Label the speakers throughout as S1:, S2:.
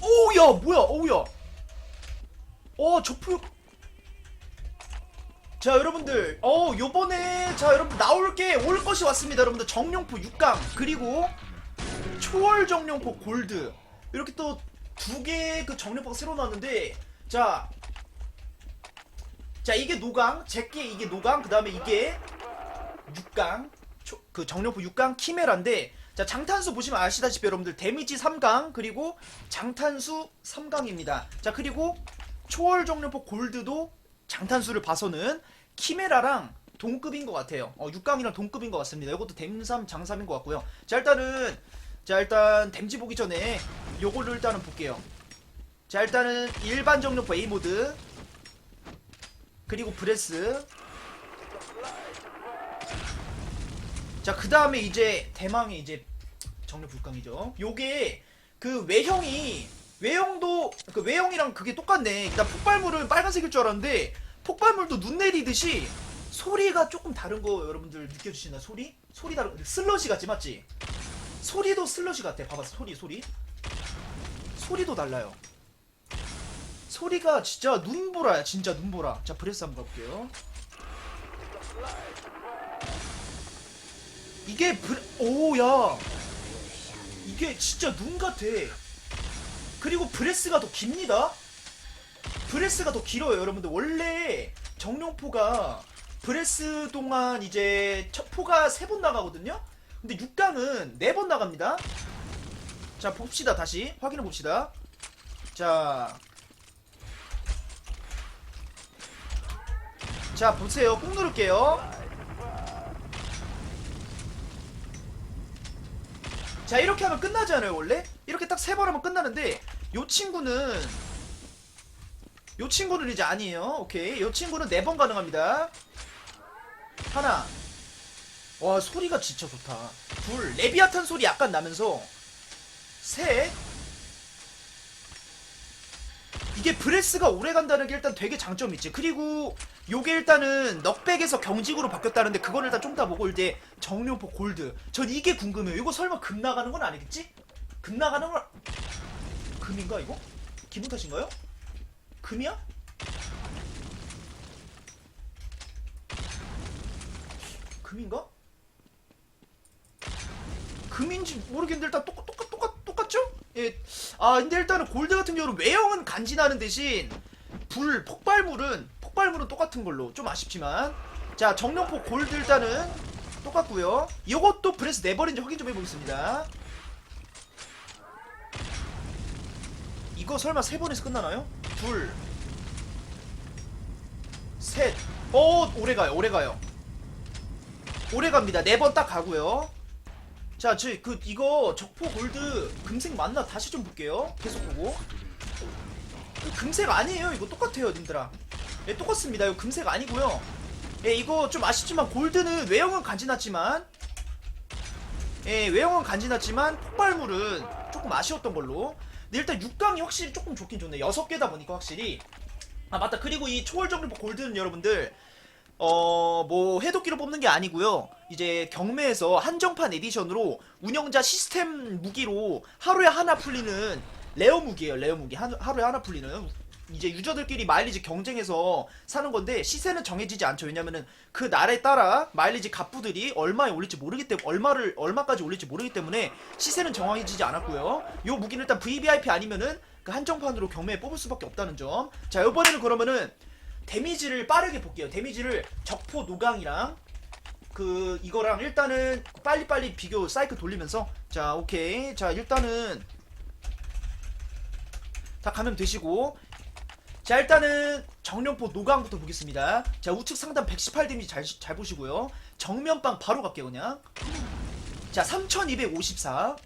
S1: 오야 뭐야 오야. 어 저프 자 여러분들. 어 요번에 자 여러분 나올 게. 올 것이 왔습니다 여러분들. 정룡포 6강. 그리고 초월 정룡포 골드. 이렇게 또 두 개의 그 정룡포가 새로 나왔는데 자. 자 이게 노강. 제게 이게 노강. 그 다음에 이게 6강. 초- 그 정룡포 6강 키메라인데 자 장탄수 보시면 아시다시피 여러분들 데미지 3강 그리고 장탄수 3강입니다. 자 그리고 초월 정룡포 골드도 장탄수를 봐서는 키메라랑 동급인 것 같아요. 어 6강이랑 동급인 것 같습니다. 이것도 댐3 장삼인 것 같고요. 자 일단은 자 일단 댐지 보기 전에 요걸로 일단은 볼게요. 자 일단은 일반 정룡포 A 모드 그리고 브레스. 자, 그 다음에 이제 대망의 이제 정력 불강이죠. 요게 그 외형이 외형도 그 외형이랑 그게 똑같네. 일단 폭발물은 빨간색일 줄 알았는데 폭발물도 눈 내리듯이 소리가 조금 다른 거 여러분들 느껴지시나 소리? 소리 다른 슬러시 같지 맞지? 소리도 슬러시 같아. 봐봐 소리 소리. 소리도 달라요. 소리가 진짜 눈보라야 진짜 눈보라. 자 브레스 한번 가볼게요. 이게 브... 오야 이게 진짜 눈 같아. 그리고 브레스가 더 깁니다. 브레스가 더 길어요 여러분들. 원래 정룡포가 브레스 동안 이제 첫 포가 세 번 나가거든요? 근데 6강은 네 번 나갑니다. 자 봅시다 다시. 확인해 봅시다. 자. 자, 보세요. 꾹 누를게요. 자 이렇게 하면 끝나지 않아요 원래? 이렇게 딱 세 번 하면 끝나는데 요 친구는 요 친구는 이제 아니에요. 오케이. 요 친구는 네 번 가능합니다. 하나. 와 소리가 진짜 좋다. 둘. 레비아탄 소리 약간 나면서. 셋 이게 브레스가 오래 간다는 게 일단 되게 장점이 있지 그리고 요게 일단은 넉백에서 경직으로 바뀌었다는데 그걸 일단 좀 더 보고 이제 정룡포 골드 전 이게 궁금해요 이거 설마 금 나가는 건 아니겠지? 금 나가는 건 금인가 이거? 기분 탓인가요? 금이야? 금인가? 금인지 모르겠는데 일단 똑같죠? 예. 아 근데 일단은 골드 같은 경우는 외형은 간지나는 대신 불 폭발물은 폭발물은 똑같은 걸로 좀 아쉽지만 자 정령포 골드 일단은 똑같고요. 이것도 브레스 내버린지 확인 좀 해보겠습니다. 이거 설마 세 번에서 끝나나요? 둘, 셋. 어 오래 가요, 오래 가요. 오래 갑니다. 네 번 딱 가고요. 자, 저 그 이거 적포 골드 금색 맞나 다시 좀 볼게요. 계속 보고. 금색 아니에요. 이거 똑같아요, 님들아. 예, 똑같습니다. 이거 금색 아니고요. 예, 이거 좀 아쉽지만 골드는 외형은 간지났지만 예, 외형은 간지났지만 폭발물은 조금 아쉬웠던 걸로. 근데 일단 6강이 확실히 조금 좋긴 좋네. 6개다 보니까 확실히. 아, 맞다. 그리고 이 초월정리포 골드는 여러분들 어, 뭐, 해독기로 뽑는 게 아니고요 이제 경매에서 한정판 에디션으로 운영자 시스템 무기로 하루에 하나 풀리는 레어 무기예요, 레어 무기. 한, 하루에 하나 풀리는. 이제 유저들끼리 마일리지 경쟁해서 사는 건데 시세는 정해지지 않죠. 왜냐면은 그 날에 따라 마일리지 갑부들이 얼마에 올릴지 모르기 때문에 얼마를 얼마까지 올릴지 모르기 때문에 시세는 정해지지 않았고요. 요 무기는 일단 VVIP 아니면은 그 한정판으로 경매에 뽑을 수밖에 없다는 점. 자, 이번에는 그러면은 데미지를 빠르게 볼게요. 데미지를 적포 노강이랑 그 이거랑 일단은 빨리빨리 비교 사이클 돌리면서 자 오케이 자 일단은 다 가면 되시고 자 일단은 정령포 노강부터 보겠습니다. 자 우측 상단 118 데미지 잘, 잘 보시고요. 정면방 바로 갈게요 그냥. 자 3254.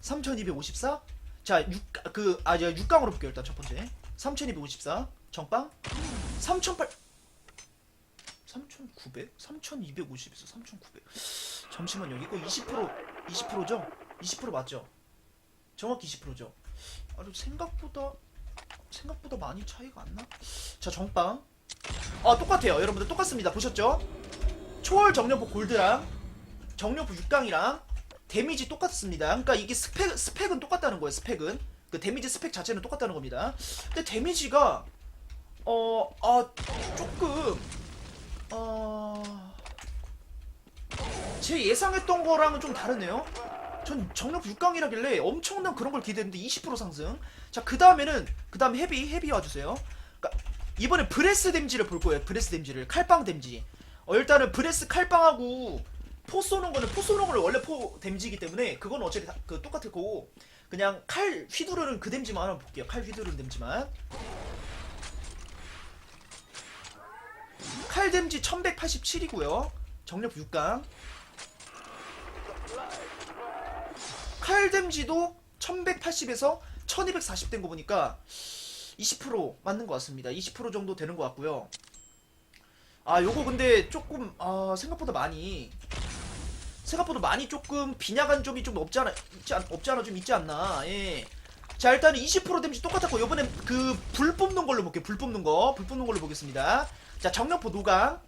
S1: 3254. 자 6, 그, 아, 제가 6강으로 볼게요, 일단 첫 번째. 3254. 정빵. 3008. 3900? 3250에서 3900. 잠시만요, 이거 20%, 20%죠? 20% 맞죠? 정확히 20%죠? 아주 생각보다, 생각보다 많이 차이가 안 나? 자, 정빵. 아, 똑같아요. 여러분들 똑같습니다. 보셨죠? 초월 정령포 골드랑 정령포 6강이랑 데미지 똑같습니다. 그러니까 이게 스펙 스펙은 똑같다는 거예요. 스펙은 그 데미지 스펙 자체는 똑같다는 겁니다. 근데 데미지가 어 아 조금 어. 제 예상했던 거랑은 좀 다르네요. 전 정력 6강이라길래 엄청난 그런 걸 기대했는데 20% 상승. 자, 그 다음에는, 그 다음 헤비, 헤비 와주세요. 그니까, 이번에 브레스 댐지를 볼 거예요. 브레스 댐지를. 칼빵 댐지. 어, 일단은 브레스 칼빵하고 포 쏘는 거는 포 쏘는 거는 원래 포 댐지이기 때문에 그건 어차피 다, 그 똑같을 거고 그냥 칼 휘두르는 그 댐지만 한번 볼게요. 칼 휘두르는 댐지만. 칼 댐지 1187이고요. 정력 6강. 칼 댐지도 1180에서 1240 된 거 보니까 20% 맞는 것 같습니다. 20% 정도 되는 것 같고요. 아, 요거 근데 조금 아, 생각보다 많이 생각보다 많이 조금 빈약한 점이 좀 없지 않아 있지 않, 없지 않아 좀 있지 않나. 예. 자, 일단은 20% 댐지 똑같았고 요번엔 그 불 뽑는 걸로 볼게요. 불 뽑는 거. 불 뽑는 걸로 보겠습니다. 자, 정력포 노강.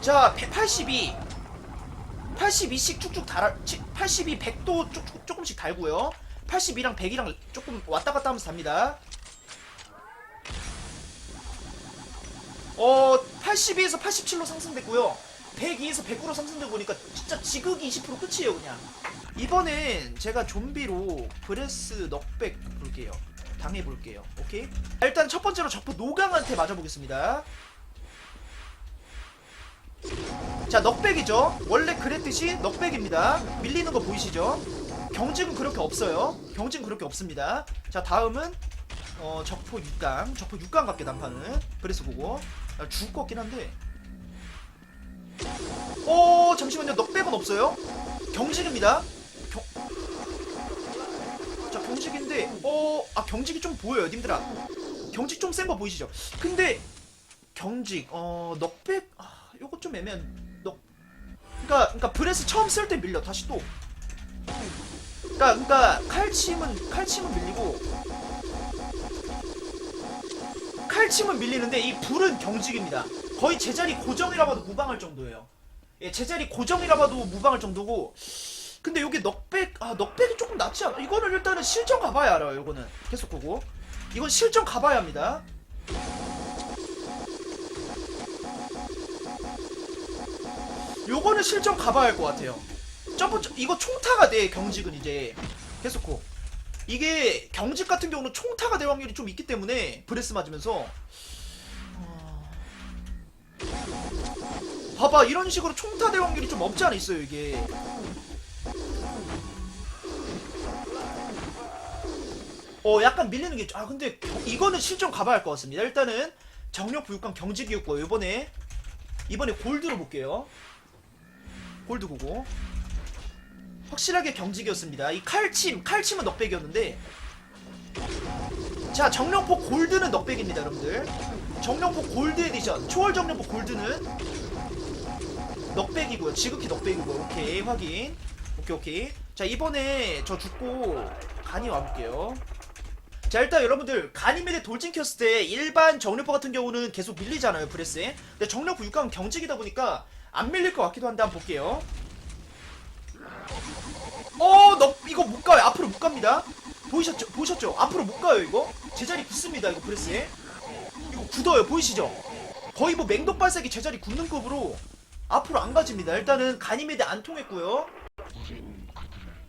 S1: 자, 182. 82씩 쭉쭉 달아 82, 100도 쭉, 조금씩 달고요. 82랑 100이랑 조금 왔다 갔다 하면서 답니다. 어, 82에서 87로 상승됐고요. 102에서 109로 상승되고 보니까 진짜 지극이 20% 끝이에요, 그냥. 이번엔 제가 좀비로 브레스 넉백 볼게요. 당해볼게요. 오케이? 일단 첫 번째로 적포 노강한테 맞아보겠습니다. 자, 넉백이죠. 원래 그랬듯이 넉백입니다. 밀리는 거 보이시죠? 경직은 그렇게 없어요. 경직은 그렇게 없습니다. 자, 다음은 어, 적포 6강. 적포 6강 갈게 단판은. 브레스 보고. 아, 죽을 것 같긴 한데. 오, 잠시만요. 넉백은 없어요. 경직입니다. 경... 자, 경직인데, 어, 아, 경직이 좀 보여요, 님들아. 경직 좀 센 거 보이시죠? 근데, 경직, 어, 넉백, 아, 요거 좀 애매한, 넉, 그니까, 그니까, 브레스 처음 쓸 때 밀려, 다시 또. 그니까, 그니까, 칼침은, 칼침은 밀리고, 칼침은 밀리는데, 이 불은 경직입니다. 거의 제자리 고정이라 봐도 무방할 정도예요. 예, 제자리 고정이라 봐도 무방할 정도고, 근데 여기 넉백, 아, 넉백이 조금 낫지 않아? 이거는 일단은 실전 가봐야 알아요, 이거는. 계속 보고. 이건 실전 가봐야 합니다. 요거는 실전 가봐야 할 것 같아요. 점프, 이거 총타가 돼, 경직은 이제. 계속고. 이게 경직 같은 경우는 총타가 될 확률이 좀 있기 때문에 브레스 맞으면서 어, 봐봐 이런 식으로 총타 될 확률이 좀 없지 않아 있어요 이게. 어 약간 밀리는 게 아 근데 이거는 실전 가봐야 할 것 같습니다. 일단은 정력 부육강 경직이었고 이번에. 이번에 골드로 볼게요. 골드 보고. 확실하게 경직이었습니다. 이 칼침 칼침은 넉백이었는데. 자 정령포 골드는 넉백입니다 여러분들. 정령포 골드 에디션. 초월 정령포 골드는 넉백이고요 지극히 넉백이고요 오케이 확인 오케이 오케이 자 이번에 저 죽고 간이 와볼게요 자 일단 여러분들 간이메데 돌진 켰을 때 일반 정력포 같은 경우는 계속 밀리잖아요 브레스에 근데 정력포 6강 경직이다 보니까 안 밀릴 것 같기도 한데 한번 볼게요 어, 너 이거 못 가요. 앞으로 못 갑니다. 보이셨죠? 보셨죠? 앞으로 못 가요, 이거. 제자리 굳습니다, 이거 브레스에. 이거 굳어요. 보이시죠? 거의 뭐 맹독 발사기 제자리 굳는 급으로 앞으로 안 가집니다. 일단은 가니메데 안 통했고요.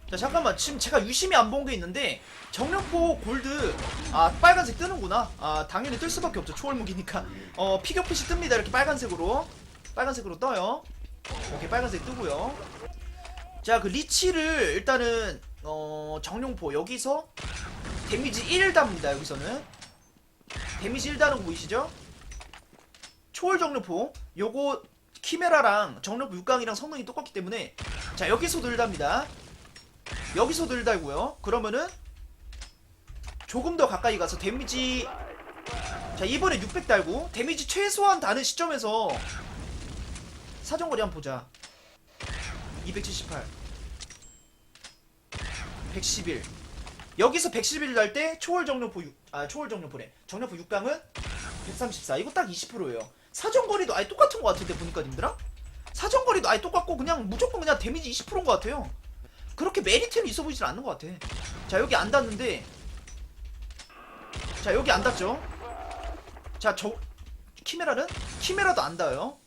S1: 자, 잠깐만. 지금 제가 유심히 안 본 게 있는데 정력포 골드 아, 빨간색 뜨는구나. 아, 당연히 뜰 수밖에 없죠. 초월무기니까. 어, 피격풋이 뜹니다. 이렇게 빨간색으로. 빨간색으로 떠요. 오케이, 빨간색 뜨고요. 자, 그 리치를 일단은 어, 정룡포 여기서 데미지 1 답니다. 여기서는 데미지 1 다는 거 보이시죠? 초월 정룡포 요거 키메라랑 정룡포 6강이랑 성능이 똑같기 때문에 자, 여기서도 1 답니다. 여기서도 1 달고요. 그러면은 조금 더 가까이 가서 데미지 자, 이번에 600 달고 데미지 최소한 다는 시점에서 사정거리 한번 보자. 278 111 여기서 111 날 때 초월 정력포 6, 아 초월 정력포래 정력포 6강은 134 이거 딱 20%예요 사정거리도 아예 똑같은 것 같은데 보니까 님들아? 사정거리도 아예 똑같고 그냥 무조건 그냥 데미지 20%인 것 같아요. 그렇게 메리트는 있어 보이질 않는 것 같아. 자 여기 안 닿는데. 자 여기 안 닿죠? 자 저 키메라는? 키메라도 안 닿아요.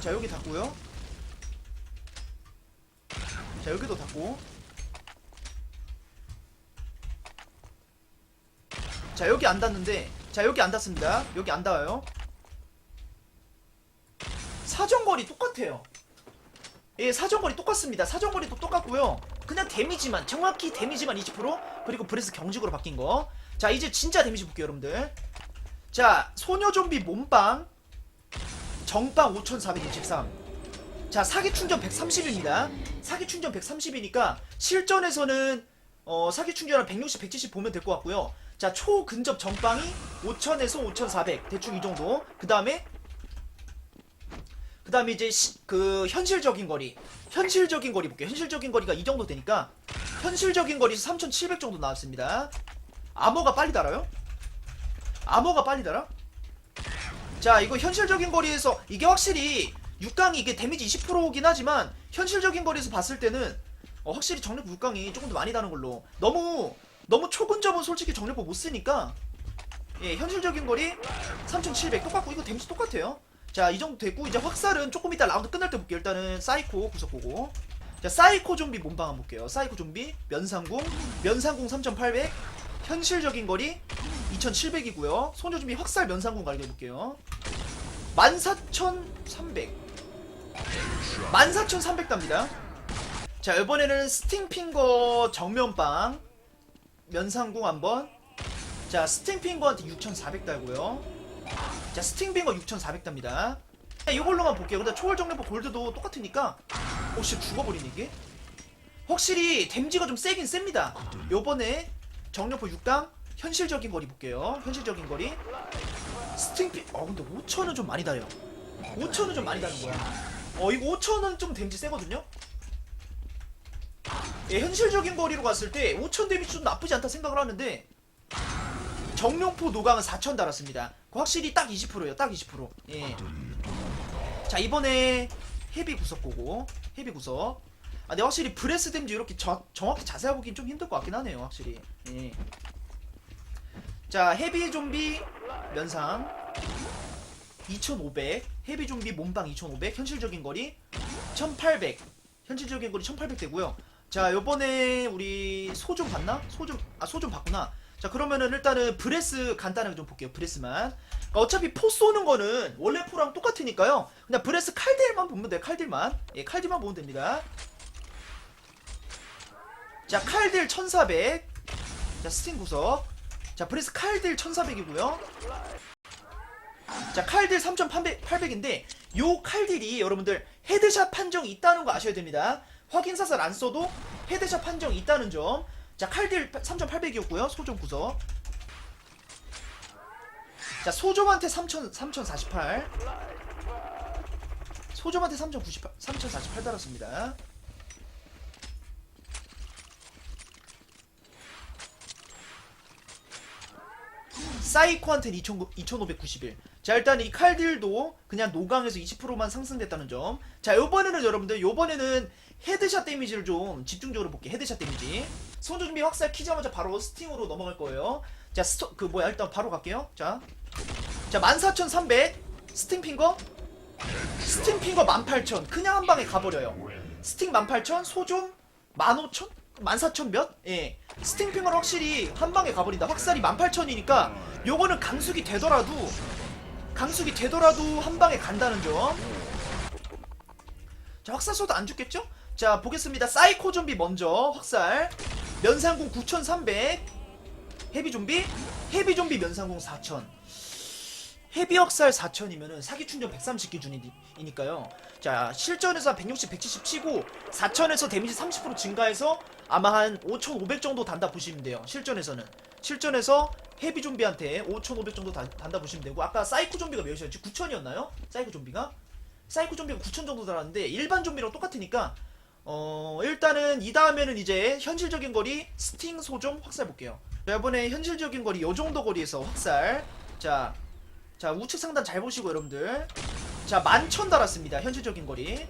S1: 자 여기 닿고요. 자 여기도 닿고 자 여기 안 닿는데. 자 여기 안 닿습니다. 여기 안 닿아요. 사정거리 똑같아요. 예 사정거리 똑같습니다. 사정거리도 똑같고요. 그냥 데미지만 정확히 데미지만 20% 그리고 브레스 경직으로 바뀐 거자 이제 진짜 데미지 볼게요 여러분들. 자 소녀 좀비 몸빵. 정빵 5463 자 사기 충전 130입니다. 사기 충전 130이니까 실전에서는 어, 사기 충전한 160, 170 보면 될 것 같고요 자 초근접 정빵이 5000에서 5400 대충 이 정도. 그 다음에 그 다음에 이제 시- 그 현실적인 거리. 현실적인 거리 볼게요. 현실적인 거리가 이 정도 되니까 현실적인 거리에서 3700 정도 나왔습니다. 암호가 빨리 달아요? 암호가 빨리 달아? 자 이거 현실적인 거리에서 이게 확실히 6강이 이게 데미지 20%긴 하지만 현실적인 거리에서 봤을 때는 어, 확실히 정력부 6강이 조금 더 많이 다는 걸로. 너무 초근접은 솔직히 정력부 못 쓰니까 예 현실적인 거리 3700 똑같고 이거 데미지 똑같아요. 자 이 정도 됐고 이제 확살은 조금 이따 라운드 끝날 때 볼게요. 일단은 사이코 구석 보고. 자 사이코 좀비 몸방 한번 볼게요. 사이코 좀비 면상궁 면상궁 3800 현실적인 거리 2700이고요. 소녀 좀비 확살 면상궁 갈겨볼게요. 14300 14300 답니다. 자 이번에는 스팅핑거 정면빵 면상궁 한번. 자 스팅핑거한테 6400 달고요. 자 스팅핑거 6400 답니다. 자, 이걸로만 볼게요. 근데 초월 정력포 골드도 똑같으니까. 오씨 죽어버리네 이게. 확실히 댐지가 좀 세긴 셉니다. 요번에 정력포 6강 현실적인 거리 볼게요. 현실적인 거리. 스팅핑 어 근데 5천은 좀 많이 달려 5천은 좀 많이 다는 거야. 어 이거 5천은 좀 데미지 세거든요 예, 현실적인 거리로 갔을 때 5천 데미지 좀 나쁘지 않다 생각을 하는데 정룡포 노강은 4천 달았습니다. 그거 확실히 딱 20%예요. 딱 20%. 예. 자 이번에 헤비 구석 보고 헤비 구석. 아 근데 확실히 브레스 댐지 이렇게 저, 정확히 자세히 보긴 좀 힘들 것 같긴 하네요. 확실히. 예. 자 헤비 좀비 면상 2500 헤비 좀비 몸방 2500 현실적인 거리 1800 현실적인 거리 1800 되고요. 자 요번에 우리 소 좀 봤나? 소 좀 아 소 좀 봤구나. 자 그러면은 일단은 브레스 간단하게 좀 볼게요 브레스만. 그러니까 어차피 포 쏘는 거는 원래 포랑 똑같으니까요. 그냥 브레스 칼딜만 보면 돼요 칼딜만. 예 칼딜만 보면 됩니다. 자 칼딜 1400 자 스팅 구석. 자 브레스 칼딜 1400이고요. 자 칼딜 3800인데 요 칼딜이 여러분들 헤드샷 판정이 있다는 거 아셔야 됩니다 확인 사살 안 써도 헤드샷 판정이 있다는 점. 자, 칼딜 3,800이었고요. 소점 구석. 자, 소점한테 3,000 3,048. 소점한테 3,098 3,048 달았습니다. 사이코한테는 2,591. 자, 일단 이 칼딜도 그냥 노강에서 20%만 상승됐다는 점. 자, 요번에는 여러분들, 요번에는 헤드샷 데미지를 좀 집중적으로 볼게요. 헤드샷 데미지. 손조 준비 확살 키자마자 바로 스팅으로 넘어갈 거예요. 자, 스토, 그 뭐야, 일단 바로 갈게요. 자. 자, 14,300. 스팅 핑거. 스팅 핑거 18,000. 그냥 한 방에 가버려요. 스팅 18,000, 소좀 15,000? 14,000 몇? 예. 스팅 핑거는 확실히 한 방에 가버린다. 확살이 18,000이니까 요거는 강숙이 되더라도 강숙이 되더라도 한 방에 간다는 점. 자, 확살 쏘도 안 죽겠죠? 자, 보겠습니다. 사이코 좀비 먼저 확살. 면상궁 9300. 헤비 좀비? 헤비 좀비 면상궁 4000. 헤비 확살 4000이면은 사기 충전 130 기준이니까요. 자, 실전에서 한 160, 170 치고 4000에서 데미지 30% 증가해서 아마 한 5500 정도 단다 보시면 돼요. 실전에서는. 실전에서 헤비 좀비한테 5500 정도 단, 단다 보시면 되고 아까 사이코 좀비가 몇이었지? 9000이었나요? 사이코 좀비가? 사이코 좀비가 9000 정도 달았는데 일반 좀비랑 똑같으니까 어 일단은 이 다음에는 이제 현실적인 거리 스팅 소좀 확살 볼게요. 자, 이번에 현실적인 거리 요 정도 거리에서 확살. 자 자 우측 상단 잘 보시고 여러분들. 자 만천 달았습니다 현실적인 거리.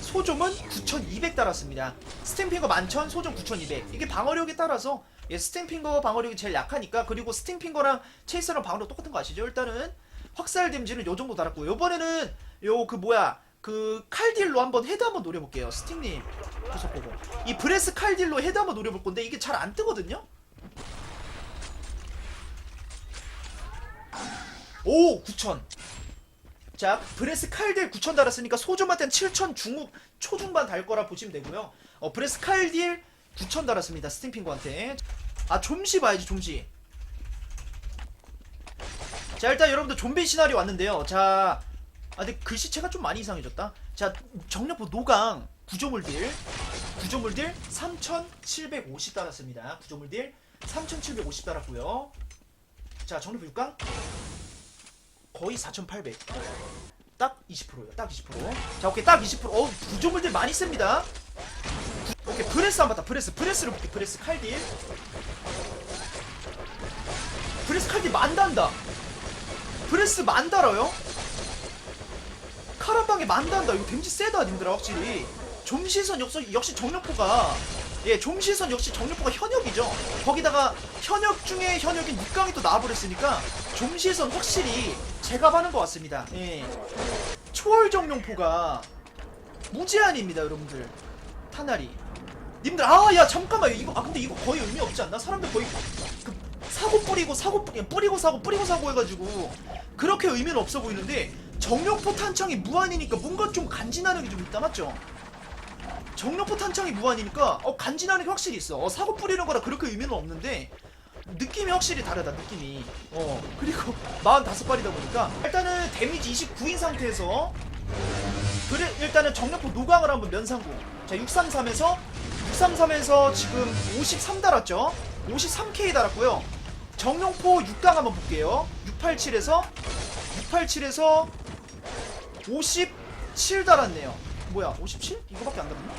S1: 소점은 9200 달았습니다. 스탬핑거 만천 소점 9200 이게 방어력에 따라서 예, 스탬핑거 방어력이 제일 약하니까 그리고 스탬핑거랑 체이서랑 방어력 똑같은 거 아시죠? 일단은 확살 댐지는 요 정도 달았고 요번에는 요 그 뭐야 그 칼딜로 한번 헤드 한번 노려볼게요 스팅님. 계속 보고. 이 브레스 칼딜로 헤드 한번 노려볼 건데 이게 잘 안 뜨거든요 오 9000. 자 브레스 칼딜 9000 달았으니까 소점한테는 7000 중후 초중반 달 거라 보시면 되고요. 어 브레스 칼딜 9000 달았습니다 스팅핑거한테. 아 좀시 봐야지 좀시. 자 일단 여러분들 좀비 시나리오 왔는데요. 자 아, 근데 글씨체가 좀 많이 이상해졌다. 자, 정력포 노강 구조물딜 구조물딜 3,750 달았습니다. 구조물딜 3,750 달았고요. 자, 정력포 6강 거의 4,800. 딱 20%예요. 딱 20%. 자, 오케이. 딱 20%. 어, 구조물들 많이 씁니다. 구- 오케이. 브레스 한번 봤다. 브레스. 브레스를 볼게. 브레스 칼딜. 브레스 칼딜 만단다. 브레스 만달아요? 카라방에 만단다. 이거 댐지 세다, 님들아, 확실히. 좀시선 역시, 역시 정력포가, 예, 좀시선 역시 정력포가 현역이죠. 거기다가 현역 중에 현역인 6강이 또 나와버렸으니까, 좀시선 확실히 제값하는 것 같습니다. 예. 초월 정령포가 무제한입니다, 여러분들. 타나리. 님들, 아, 야, 잠깐만. 이거, 아, 근데 이거 거의 의미 없지 않나? 사람들 거의 그 사고 뿌리고 사고 뿌리, 뿌리고 사고 뿌리고 사고 해가지고 그렇게 의미는 없어 보이는데 정력포 탄창이 무한이니까 뭔가 좀 간지나는 게 좀 있다 맞죠? 정력포 탄창이 무한이니까 어 간지나는 게 확실히 있어 어 사고 뿌리는 거라 그렇게 의미는 없는데 느낌이 확실히 다르다 느낌이 어 그리고 45발이다 보니까 일단은 데미지 29인 상태에서 그래 일단은 정력포 노강을 한번 면상고 자 633에서 633에서 지금 53 달았죠 53K 달았고요 정령포 6강 한번 볼게요 687에서 687에서 57 달았네요 뭐야 57? 이거밖에 안 달았나?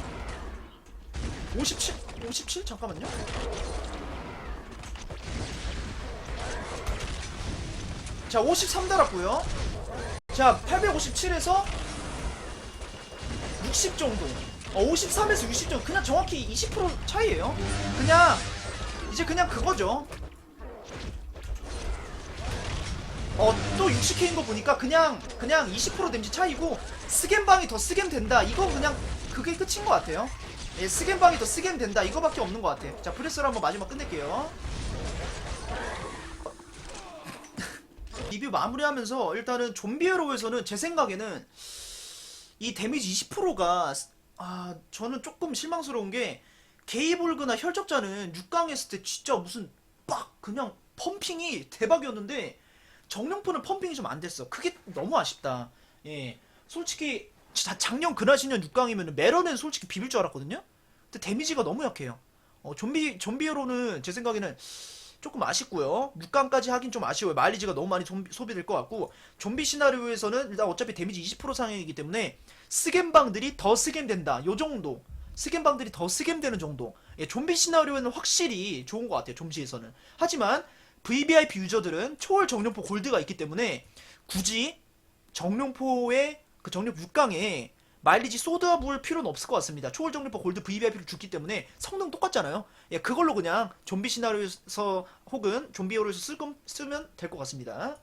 S1: 57? 57? 잠깐만요 자, 53 달았고요. 자, 857에서 60 정도. 어, 53에서 60 정도. 그냥 정확히 20% 차이예요. 그냥 이제 그냥 그거죠. 어, 또 60K인 거 보니까 그냥 그냥 20% 댐지 차이고 스겜방이 더 스겜 된다. 이건 그냥 그게 끝인 것 같아요. 예, 스겜방이 더 스겜 된다. 이거밖에 없는 것 같아. 자, 프레스를 한번 마지막 끝낼게요. 리뷰 마무리하면서 일단은 좀비에로에서는 제 생각에는 이 데미지 20%가 아 저는 조금 실망스러운 게 게이볼그나 혈적자는 6강 했을 때 진짜 무슨 빡 그냥 펌핑이 대박이었는데 정령포는 펌핑이 좀 안 됐어. 그게 너무 아쉽다. 예. 솔직히 자, 작년 그나시년 6강이면 메런은 솔직히 비빌 줄 알았거든요? 근데 데미지가 너무 약해요. 어 좀비 좀비에로는 제 생각에는 조금 아쉽고요. 6강까지 하긴 좀 아쉬워요. 마일리지가 너무 많이 좀비- 소비될 것 같고 좀비 시나리오에서는 일단 어차피 데미지 20% 상향이기 때문에 스겜방들이 더 스겜된다. 요 정도. 스겜방들이 더 스겜되는 정도. 예, 좀비 시나리오에는 확실히 좋은 것 같아요. 좀비에서는. 하지만 VVIP 유저들은 초월 정령포 골드가 있기 때문에 굳이 정령포의 그 정령 6강에 마일리지 쏟아부을 필요는 없을 것 같습니다. 초월 정리포 골드 VVIP를 줬기 때문에 성능 똑같잖아요. 예, 그걸로 그냥 좀비 시나리오에서 혹은 좀비 호로에서 쓰금, 쓰면 될 것 같습니다.